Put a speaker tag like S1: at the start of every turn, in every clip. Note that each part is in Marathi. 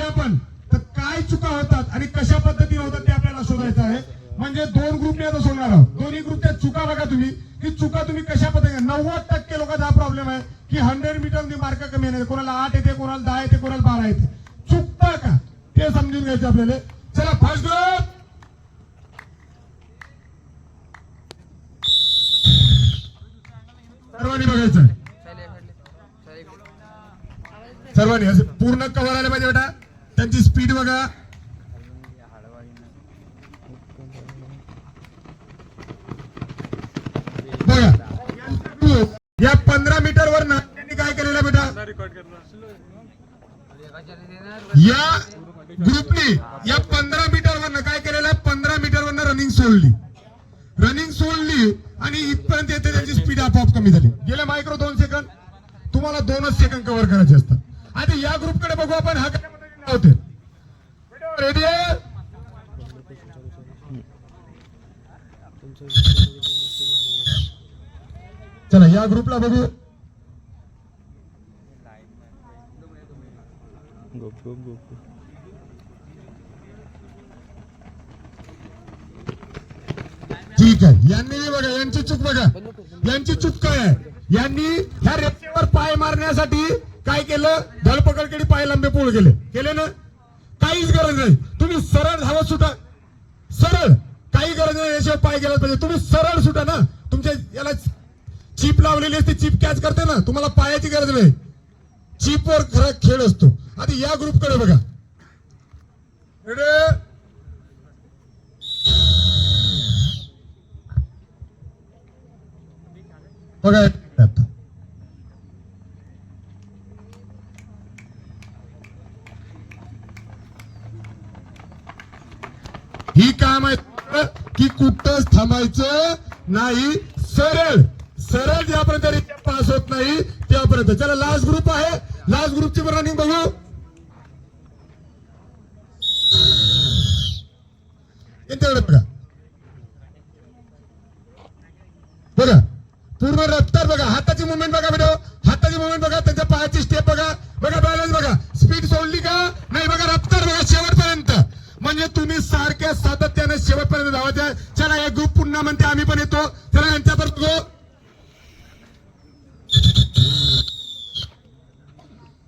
S1: घेतली आपण तर काय चुका होतात आणि कशा पद्धतीने होतात ते आपल्याला शोधायचं आहे. म्हणजे दोन ग्रुपने आता सोडणार आहोत. दोन्ही ग्रुपच्या चुका बघा तुम्ही. की चुका तुम्ही कशा पद्धतीने नव्वद टक्के लोकांचा हा प्रॉब्लेम आहे की हंड्रेड मीटरमध्ये मार्क कमी येणार कोणाला आठ येते कोणाला दहा येते कोणाला बारा येते. चुकता का? ते समजून घ्यायचं आपल्याला. चला फर्स्ट ग्रुप सर्वांनी बघायचं. सर्वांनी असं पूर्ण कव्हर आले पाहिजे बेटा. त्यांची स्पीड बघा. बघा. या पंधरा मीटर वर ना त्यांनी काय केलेलं बेटा? या ग्रुपने या पंधरा मीटर वरनं काय केलेलं पंधरा मीटर वरनं रनिंग सोडली. रनिंग सोडली आणि इथपर्यंत येते त्यांची स्पीड आपोआप कमी झाली. गेले मायक्रो दोन सेकंद तुम्हाला दोनच सेकंद कव्हर करायचे असतात. आता या ग्रुपकडे बघू आपण. हा काय होते रेडी आहे? चला या ग्रुपला बघू. ठीक आहे. यांनी बघा यांची चूक बघा. यांची चूक काय आहे? यांनी ह्या रेषेवर पाय मारण्यासाठी काय केलं? धडपकडकडे पाय लांबे पोळ केले केले ना? काहीच गरज नाही. तुम्ही सरळ धावत सुटा सरळ काही गरज नाही याशिवाय पाय गेला पाहिजे. तुम्ही सरळ सुटा ना तुमच्या याला चीप लावलेली असते चिप कॅच करते ना तुम्हाला पायाची गरज नाही. चीपवर खरा खेळ असतो. आता या ग्रुपकडे बघा. बघा आता ही काम आहे की कुठंच थांबायचं नाही. सरळ सरळ ज्यापर्यंत रिक्षा पास होत नाही त्यापर्यंत. चला लास्ट ग्रुप आहे. लास्ट ग्रुपची रनिंग बघू. यांच्याकडे बघा. बघा पूर्ण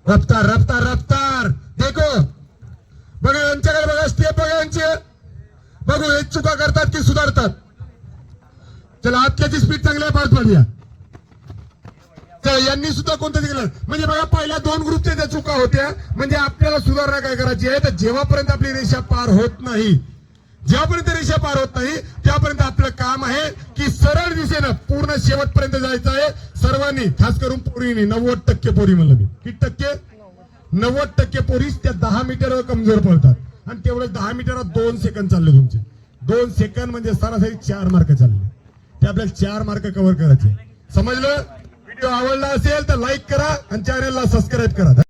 S1: रफ्तार रफ्तार रफ्तार. देखो. बघा यांच्याकडे बघा स्टेप बघा यांचे. बघू हे चुका करतात की सुधारतात? चला आत्याची स्पीड चांगली आहे पाच पाडूया यांनी सुद्धा कोणतं केलं म्हणजे बघा पहिल्या दोन ग्रुपच्या त्या चुका होत्या म्हणजे आपल्याला सुधारणा काय करायची आहे? तर जेव्हापर्यंत आपली रेषा पार होत नाही ज्यापर्यंत रेषा पार होत नाही त्यापर्यंत आपलं काम आहे की सरळ दिशेनं पूर्ण शेवटपर्यंत जायचं आहे. सर्वांनी खास करून पोरीने नव्वद टक्के पोरी म्हणलं मी. किती टक्के? नव्वद टक्के पोरीस त्या दहा मीटरवर कमजोर पडतात आणि तेवढे दहा मीटरवर दोन सेकंद चालले तुमचे. दोन सेकंद म्हणजे सरासरी चार मार्क चालले. ते आपल्याला चार मार्क कव्हर करायचे. समजलं? व्हिडिओ आवडला असेल तर लाईक करा आणि चॅनलला सबस्क्राईब करा.